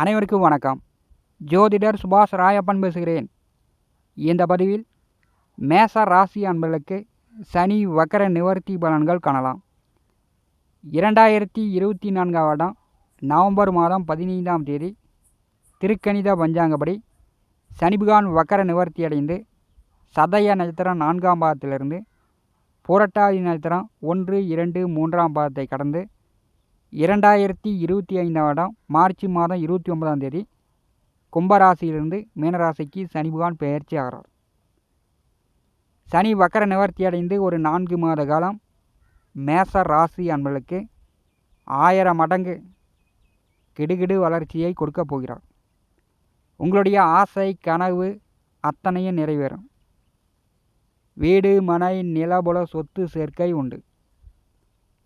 அனைவருக்கும் வணக்கம். ஜோதிடர் சுபாஷ் ராயப்பன் பேசுகிறேன். இந்த பதிவில் மேச ராசி அன்பர்களுக்கு சனி வக்கர நிவர்த்தி பலன்கள் காணலாம். இரண்டாயிரத்தி இருபத்தி நான்காம் வருடம் நவம்பர் மாதம் பதினைந்தாம் தேதி திருக்கணித பஞ்சாங்கப்படி சனிபுகான் வக்கர நிவர்த்தி அடைந்து சதய நட்சத்திரம் நான்காம் பாதத்திலிருந்து புரட்டாதி நட்சத்திரம் ஒன்று இரண்டு மூன்றாம் பாதத்தை கடந்து இரண்டாயிரத்தி இருபத்தி ஐந்தாம் வருடம் மார்ச் மாதம் இருபத்தி ஒன்பதாம் தேதி கும்பராசியிலிருந்து மீனராசிக்கு சனி பகவான் பெயர்ச்சி ஆகிறார். சனி வக்கர நிவர்த்தி அடைந்து ஒரு நான்கு மாத காலம் மேச ராசி அன்பர்களுக்கு ஆயிரம் மடங்கு கிடுகிடு வளர்ச்சியை கொடுக்கப் போகிறார். உங்களுடைய ஆசை கனவு அத்தனையும் நிறைவேறும். வீடு மனை நிலபுல சொத்து சேர்க்கை உண்டு.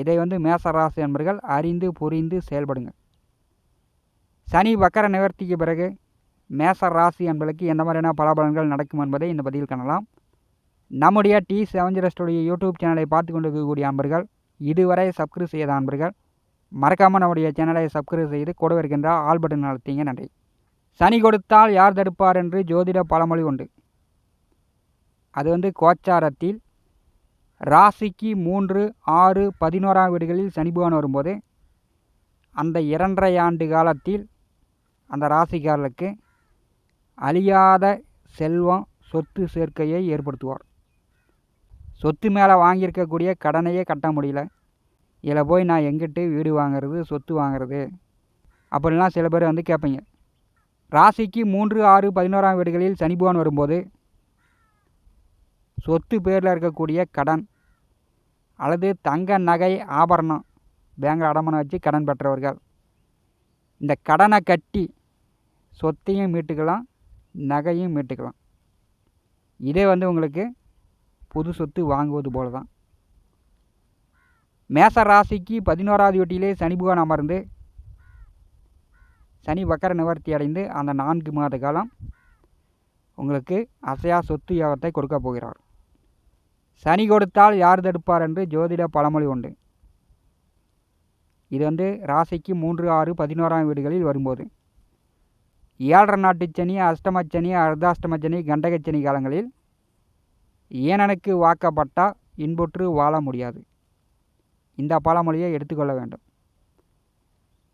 இதை வந்து மேசராசி என்பர்கள் அறிந்து புரிந்து செயல்படுங்க சனி வக்கர நிவர்த்திக்கு பிறகு மேச ராசி என்பதற்கு எந்த மாதிரியான பலாபலன்கள் நடக்கும் என்பதை இந்த பதிவில் காணலாம். நம்முடைய டி செவன் யூடியூப் சேனலை பார்த்து கொண்டு இருக்கக்கூடிய அன்பர்கள் இதுவரை சப்ஸ்கிரைப் செய்த அன்பர்கள் மறக்காமல் நம்முடைய சேனலை சப்ஸ்கிரைப் செய்து கூட இருக்கின்ற ஆல் பட்டன் அழுத்திங்க நன்றி. சனி கொடுத்தால் யார் தடுப்பார் என்று ஜோதிட பழமொழி உண்டு. அது வந்து கோச்சாரத்தில் ராசிக்கு மூன்று ஆறு பதினோராம் வீடுகளில் சனி பகவான் வரும்போது அந்த இரண்டரை ஆண்டு காலத்தில் அந்த ராசிக்காரர்களுக்கு அழியாத செல்வம் சொத்து சேர்க்கையை ஏற்படுத்துவார். சொத்து மேலே வாங்கியிருக்கக்கூடிய கடனையே கட்ட முடியல. இதில் போய் நான் எங்கிட்டு வீடு வாங்குறது சொத்து வாங்குறது? அப்படிலாம் சில பேர் வந்து கேட்பீங்க. ராசிக்கு மூன்று ஆறு பதினோராம் வீடுகளில் சனி பகவான் வரும்போது சொத்து பேரில் இருக்கக்கூடிய கடன் அல்லது தங்க நகை ஆபரணம் பேங்கில் அடமானம் வச்சு கடன் பெற்றவர்கள். இந்த கடனை கட்டி சொத்தையும் மீட்டுக்கலாம் நகையும் மீட்டுக்கலாம். இதே வந்து உங்களுக்கு புது சொத்து வாங்குவது போல தான் மேச ராசிக்கு பதினோராவது வீட்டிலே சனி பகவான் அமர்ந்து சனி வக்கர நிவர்த்தி அடைந்து அந்த நான்கு மாத காலம் உங்களுக்கு அசையா சொத்து யோகத்தை கொடுக்க போகிறார். சனி கொடுத்தால் யார் தடுப்பார் என்று ஜோதிட பழமொழி உண்டு. இது வந்து ராசிக்கு மூன்று ஆறு பதினோராம் வீடுகளில் வரும்போது. ஏழரை நாட்டு சனி அஷ்டமச்சனி அர்த்தாஷ்டமச்சனி கண்டகச்சனி காலங்களில் ஏனனுக்கு வாக்கப்பட்டால் இன்புற்று வாழ முடியாது. இந்த பழமொழியை எடுத்துக்கொள்ள வேண்டும்.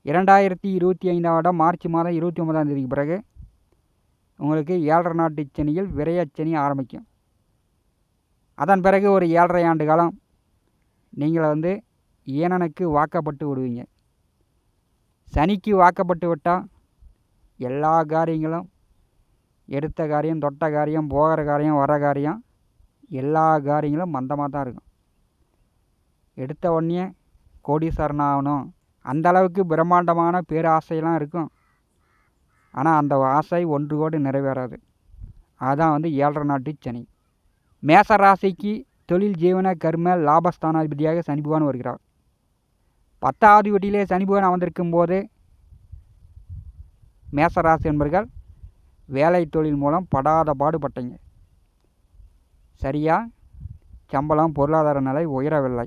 இரண்டாயிரத்தி இருபத்தி ஐந்தாம் வருடம் மார்ச் மாதம் இருபத்தி ஒன்பதாம் தேதிக்கு பிறகு உங்களுக்கு ஏழரை நாட்டு சனியில் விரையச்சனி ஆரம்பிக்கும். அதன் பிறகு ஒரு ஏழரை ஆண்டு காலம் நீங்கள் வந்து ஏனனுக்கு வாக்கப்பட்டு விடுவீங்க. சனிக்கு வாக்கப்பட்டு விட்டால் எல்லா காரியங்களும் எடுத்த காரியம் தொட்ட காரியம் போகிற காரியம் வர காரியம் எல்லா காரியங்களும் மந்தமாக தான் இருக்கும். எடுத்த உடனே கோடீஸ்வரன் ஆகணும். அந்த அளவுக்கு பிரம்மாண்டமான பேராசையெல்லாம் இருக்கும். ஆனால் அந்த ஆசை ஒன்று கோடி நிறைவேறாது. அதுதான் வந்து ஏழரை நாட்டு சனி. மேசராசிக்கு தொழில் ஜீவன கர்ம லாபஸ்தானாதிபதியாக சனி பகவான் வருகிறார். பத்தாவது வீட்டிலே சனி பகவான் அமர்ந்திருக்கும் போது மேசராசி என்பர்கள் வேலை தொழில் மூலம் படாத பாடுபட்டீங்க. சரியா? சம்பளம் பொருளாதார நிலை உயரவில்லை.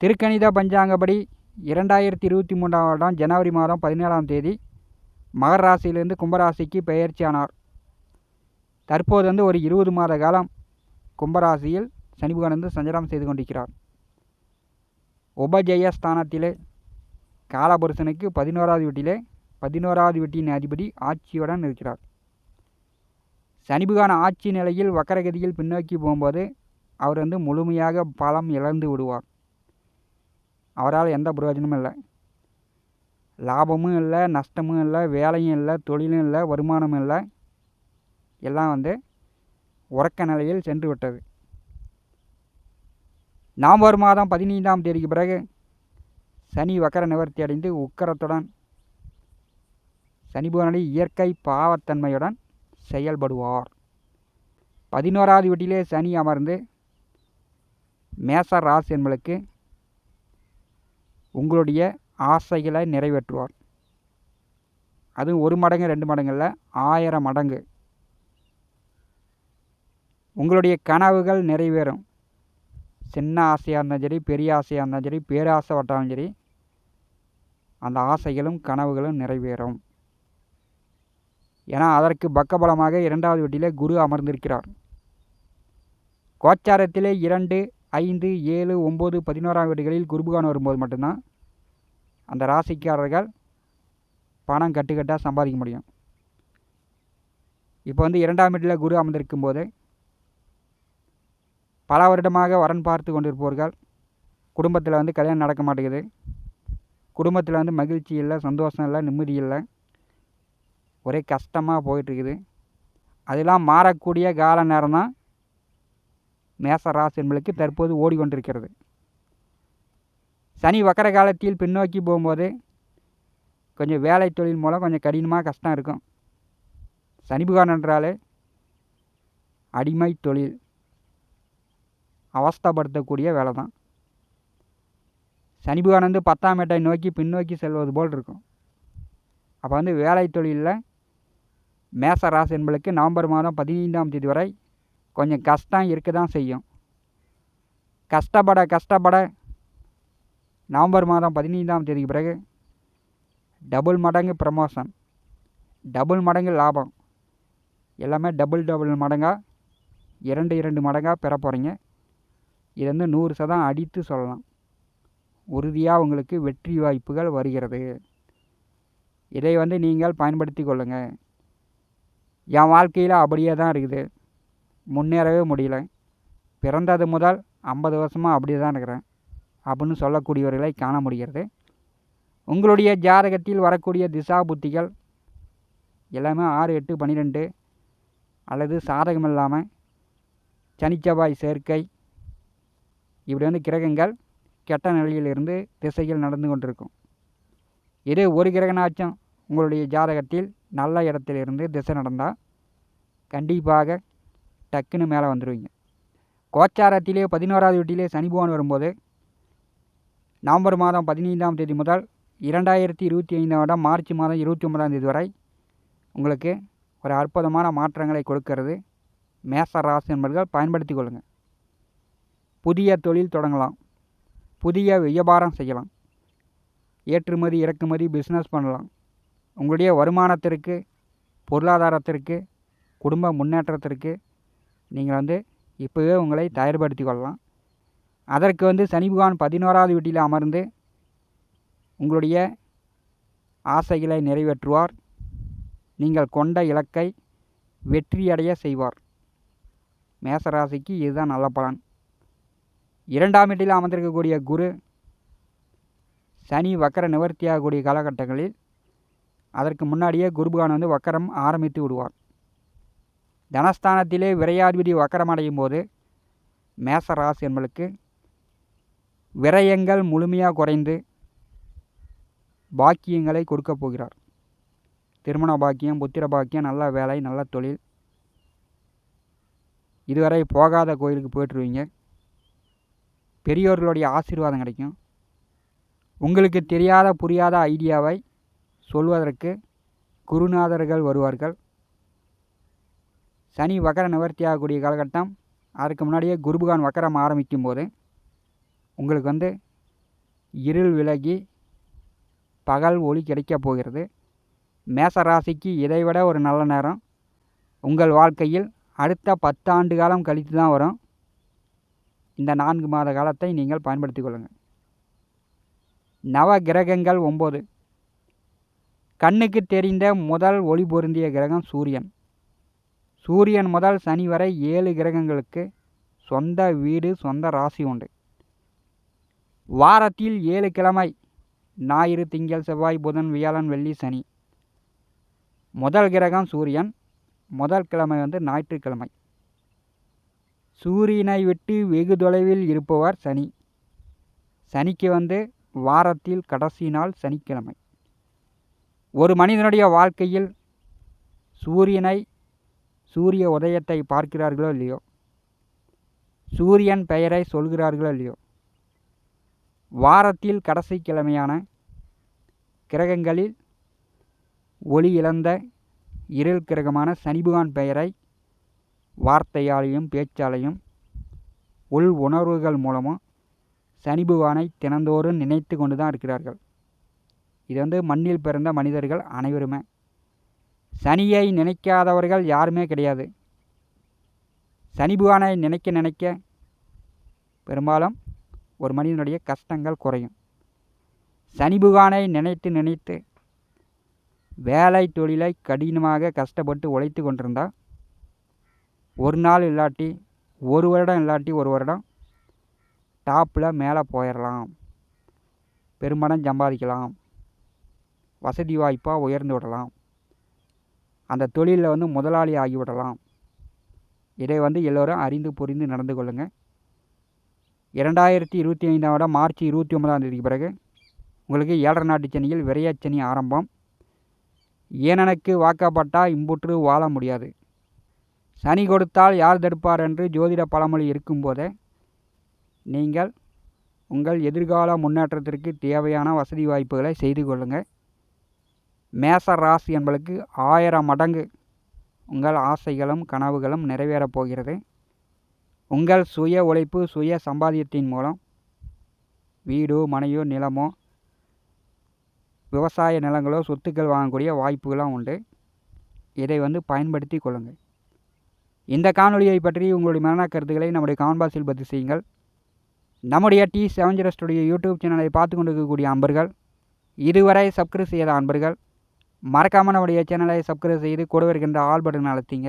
திருக்கணித பஞ்சாங்கப்படி இரண்டாயிரத்தி இருபத்தி மூன்றாம் வருடம் ஜனவரி மாதம் பதினேழாம் தேதி மகர ராசியிலிருந்து கும்பராசிக்கு பெயர்ச்சி ஆனார் தற்போது வந்து ஒரு இருபது மாத காலம் கும்பராசியில் சனி பகவான் வந்து செய்து கொண்டிருக்கிறார். உபஜயஸ்தானத்திலே காலபுருஷனுக்கு பதினோராவது வீட்டிலே பதினோராவது வீட்டின் அதிபதி ஆட்சியுடன் இருக்கிறார். சனிபுகான ஆட்சி நிலையில் வக்கரகதியில் பின்னோக்கி போகும்போது அவர் வந்து முழுமையாக பலம் இழந்து விடுவார். அவரால் எந்த பிரயோஜனமும் இல்லை. லாபமும் இல்லை நஷ்டமும் இல்லை வேலையும் இல்லை தொழிலும் இல்லை வருமானமும் இல்லை. எல்லாம் வந்து உறக்க நிலையில் சென்று விட்டது நவம்பர் மாதம் பதினைந்தாம் தேதிக்கு பிறகு சனி வக்கர நிவர்த்தி அடைந்து உக்கரத்துடன் சனிபுவனடி இயற்கை பாவத்தன்மையுடன் செயல்படுவார். பதினோராவது வீட்டிலே சனி அமர்ந்து மேச ராசி என்பளுக்கு உங்களுடைய ஆசைகளை நிறைவேற்றுவார். அதுவும் ஒரு மடங்கு ரெண்டு மடங்கில் ஆயிரம் மடங்கு. உங்களுடைய கனவுகள் நிறைவேறும். சின்ன ஆசையாக இருந்தாலும் சரி பெரிய ஆசையாக இருந்தாலும் சரி பேராசை வட்டாலும் சரி அந்த ஆசைகளும் கனவுகளும் நிறைவேறும். ஏன்னா அதற்கு பக்கபலமாக இரண்டாவது வீட்டிலே குரு அமர்ந்திருக்கிறார். கோச்சாரத்திலே இரண்டு ஐந்து ஏழு ஒம்பது பதினோராம் வீடுகளில் குருபகான் வரும்போது மட்டும்தான் அந்த ராசிக்காரர்கள் பணம் கட்டுக்கட்டாக சம்பாதிக்க முடியும். இப்போ வந்து இரண்டாம் வீட்டில் குரு அமர்ந்திருக்கும் போது பல வருடமாக வரன் பார்த்து கொண்டிருப்பவர்கள் குடும்பத்தில் வந்து கல்யாணம் நடக்க மாட்டேங்குது. குடும்பத்தில் வந்து மகிழ்ச்சி இல்லை சந்தோஷம் இல்லை நிம்மதி இல்லை. ஒரே கஷ்டமாக போயிட்டுருக்குது. அதெல்லாம் மாறக்கூடிய கால நேரம் தான் மேச ராசி என்பதற்கு தற்போது ஓடிக்கொண்டிருக்கிறது. சனி வக்கர காலத்தில் பின்னோக்கி போகும்போது கொஞ்சம் வேலை தொழில் மூலம் கொஞ்சம் கடினமாக கஷ்டம் இருக்கும். சனி என்றாலே அடிமை தொழில். அவஸ்தப்படுத்தக்கூடிய வேலை தான் சனி வந்து பத்தாம் ஏட்டை நோக்கி பின்னோக்கி செல்வது போல் இருக்கும். அப்போ வந்து வேலை தொழிலில் மேச ராசி என்பதற்கு நவம்பர் மாதம் பதினைந்தாம் தேதி வரை கொஞ்சம் கஷ்டம் இருக்க தான் செய்யும். கஷ்டப்பட கஷ்டப்பட நவம்பர் மாதம் பதினைந்தாம் தேதிக்கு பிறகு டபுள் மடங்கு ப்ரமோஷன் டபுள் மடங்கு லாபம். எல்லாமே டபுள் டபுள் மடங்காக இரண்டு இரண்டு மடங்காக பெற போகிறீங்க இது வந்து நூறு சதம் அடித்து சொல்லலாம். உறுதியாக உங்களுக்கு வெற்றி வாய்ப்புகள் வருகிறது. இதை வந்து நீங்கள் பயன்படுத்தி கொள்ளுங்கள் என் வாழ்க்கையில் அப்படியே தான் இருக்குது. முன்னேறவே முடியல. பிறந்தது முதல் ஐம்பது வருஷமாக அப்படியே தான் இருக்கிறேன். அப்படின்னு சொல்லக்கூடியவர்களை காண முடிகிறது. உங்களுடைய ஜாதகத்தில் வரக்கூடிய திசா புத்திகள் எல்லாமே ஆறு எட்டு பன்னிரெண்டு அல்லது சாதகம் இல்லாமல் சனிச்செவ்வாய் சேர்க்கை இப்படி வந்து கிரகங்கள் கெட்ட நிலையிலிருந்து திசைகள் நடந்து கொண்டிருக்கும். இதே ஒரு கிரகனாச்சும் உங்களுடைய ஜாதகத்தில் நல்ல இடத்திலிருந்து திசை நடந்தால் கண்டிப்பாக டக்குன்னு மேலே வந்துடுவீங்க கோச்சாரத்திலே பதினோராவது வீட்டிலே சனி பகவான் வரும்போது நவம்பர் மாதம் பதினைந்தாம் தேதி முதல் இரண்டாயிரத்தி இருபத்தி ஐந்தாம் வருடம் மார்ச் மாதம் இருபத்தி ஒன்பதாம் தேதி வரை உங்களுக்கு ஒரு அற்புதமான மாற்றங்களை கொடுக்கிறது. மேச ராசி என்பர்கள் பயன்படுத்தி கொள்ளுங்கள் புதிய தொழில் தொடங்கலாம். புதிய வியாபாரம் செய்யலாம். ஏற்றுமதி இறக்குமதி பிஸ்னஸ் பண்ணலாம். உங்களுடைய வருமானத்திற்கு பொருளாதாரத்திற்கு குடும்ப முன்னேற்றத்திற்கு நீங்கள் வந்து இப்போவே உங்களை தயார்படுத்தி கொள்ளலாம். அதற்கு வந்து சனி பகவான் பதினோராவது வீட்டில் அமர்ந்து உங்களுடைய ஆசைகளை நிறைவேற்றுவார். நீங்கள் கொண்ட இலக்கை வெற்றியடைய செய்வார். மேசராசிக்கு இதுதான் நல்ல பலன். இரண்டாம் வீட்டில் அமர்ந்திருக்கக்கூடிய குரு சனி வக்கர நிவர்த்தியாகக்கூடிய காலகட்டங்களில் அதற்கு முன்னாடியே குருபகான் வந்து வக்கரம் ஆரம்பித்து விடுவார். தனஸ்தானத்திலே விரையாதிபதி வக்கரம் அடையும் போது மேசராசி என்பளுக்கு விரயங்கள் முழுமையாக குறைந்து பாக்கியங்களை கொடுக்கப் போகிறார். திருமண பாக்கியம் புத்திர பாக்கியம் நல்ல வேலை நல்ல தொழில். இதுவரை போகாத கோயிலுக்கு போயிட்டுருவீங்க பெரியோர்களுடைய ஆசீர்வாதம் கிடைக்கும். உங்களுக்கு தெரியாத புரியாத ஐடியாவை சொல்வதற்கு குருநாதர்கள் வருவார்கள். சனி வக்கர நிவர்த்தி ஆகக்கூடிய காலகட்டம் அதுக்கு முன்னாடியே குருபகான் வக்கரம் ஆரம்பிக்கும் போது உங்களுக்கு வந்து இருள் விலகி பகல் ஒளி கிடைக்கப் போகிறது. மேச ராசிக்கு இதைவிட ஒரு நல்ல நேரம். உங்கள் வாழ்க்கையில் அடுத்த பத்தாண்டு காலம் கழித்து தான் வரும். இந்த நான்கு மாத காலத்தை நீங்கள் பயன்படுத்தி கொள்ளுங்கள் நவ கிரகங்கள் ஒம்பது. கண்ணுக்கு தெரிந்த முதல் ஒளி பொருந்திய கிரகம் சூரியன். சூரியன் முதல் சனி வரை ஏழு கிரகங்களுக்கு சொந்த வீடு சொந்த ராசி உண்டு. வாரத்தில் ஏழு கிழமை ஞாயிறு திங்கள் செவ்வாய் புதன் வியாழன் வெள்ளி சனி. முதல் கிரகம் சூரியன் முதல் கிழமை வந்து ஞாயிற்றுக்கிழமை. சூரியனை விட்டு வெகு தொலைவில் இருப்பவர் சனி. சனிக்கு வந்து வாரத்தில் கடைசி நாள் சனிக்கிழமை. ஒரு மனிதனுடைய வாழ்க்கையில் சூரியனை சூரிய உதயத்தை பார்க்கிறார்களோ இல்லையோ? சூரியன் பெயரை சொல்கிறார்களோ இல்லையோ? வாரத்தில் கடைசி கிழமையான கிரகங்களில் ஒளி இழந்த இருள் கிரகமான சனிபகவான் பெயரை வார்த்தையாலையும் பேச்சாலையும் உள் உணர்வுகள் மூலமும் சனி பகவானை தினந்தோறும் நினைத்து கொண்டு தான் இருக்கிறார்கள். இது வந்து மண்ணில் பிறந்த மனிதர்கள் அனைவருமே. சனியை நினைக்காதவர்கள் யாருமே கிடையாது. சனி பகவானை நினைக்க நினைக்க பெரும்பாலும் ஒரு மனிதனுடைய கஷ்டங்கள் குறையும். சனி பகவானை நினைத்து நினைத்து வேலை தொழிலை கடினமாக கஷ்டப்பட்டு உழைத்து கொண்டிருந்தால் ஒரு நாள் இல்லாட்டி ஒரு வருடம் இல்லாட்டி ஒரு வருடம் டாப்பில் மேலே போயிடலாம் பெரும்பணம் சம்பாதிக்கலாம். வசதி வாய்ப்பாக உயர்ந்து விடலாம். அந்த தொழிலில் வந்து முதலாளி ஆகிவிடலாம் இதை வந்து எல்லோரும் அறிந்து புரிந்து நடந்து கொள்ளுங்கள் இரண்டாயிரத்தி இருபத்தி ஐந்தாம் விட மார்ச் இருபத்தி ஒன்பதாம் தேதிக்கு பிறகு உங்களுக்கு ஏழரை நாட்டு சனியில் விரையாச்சனி ஆரம்பம். ஏனனுக்கு வாக்கப்பட்டால் இம்புற்று வாழ முடியாது. சனி கொடுத்தால் யார் தடுப்பார் என்று ஜோதிட பழமொழி இருக்கும்போதே நீங்கள் உங்கள் எதிர்கால முன்னேற்றத்திற்கு தேவையான வசதி வாய்ப்புகளை செய்து கொள்ளுங்கள். மேச ராசி என்பளுக்கு ஆயிரம் மடங்கு உங்கள் ஆசைகளும் கனவுகளும் நிறைவேறப் போகிறது. உங்கள் சுய உழைப்பு சுய சம்பாதியத்தின் மூலம் வீடோ மனையோ நிலமோ விவசாய நிலங்களோ சொத்துக்கள் வாங்கக்கூடிய வாய்ப்புகளும் உண்டு. இதை வந்து பயன்படுத்தி கொள்ளுங்கள். இந்த காணொலியை பற்றி உங்களுடைய மரண கருத்துக்களை நம்முடைய கான்பாஸில் பதிவு செய்யுங்கள். நம்முடைய டி செவன் ஸ்டுடியோ யூடியூப் சேனலை பார்த்து கொண்டிருக்கக்கூடிய அன்பர்கள் இதுவரை சப்ஸ்கிரைப் செய்த அன்பர்கள் மறக்காமல் நம்முடைய சேனலை சப்ஸ்கிரைப் செய்து கூட வருகின்ற ஆல் பட்டன் அழுத்திங்க.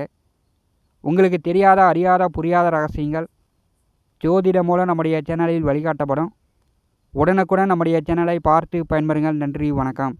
உங்களுக்கு தெரியாத அறியாத புரியாத ரகசியங்கள் ஜோதிடம் மூலம் நம்முடைய சேனலில் வழிகாட்டப்படும். உடனுக்குடன் நம்முடைய சேனலை பார்த்து பயன்பெறுங்கள். நன்றி வணக்கம்.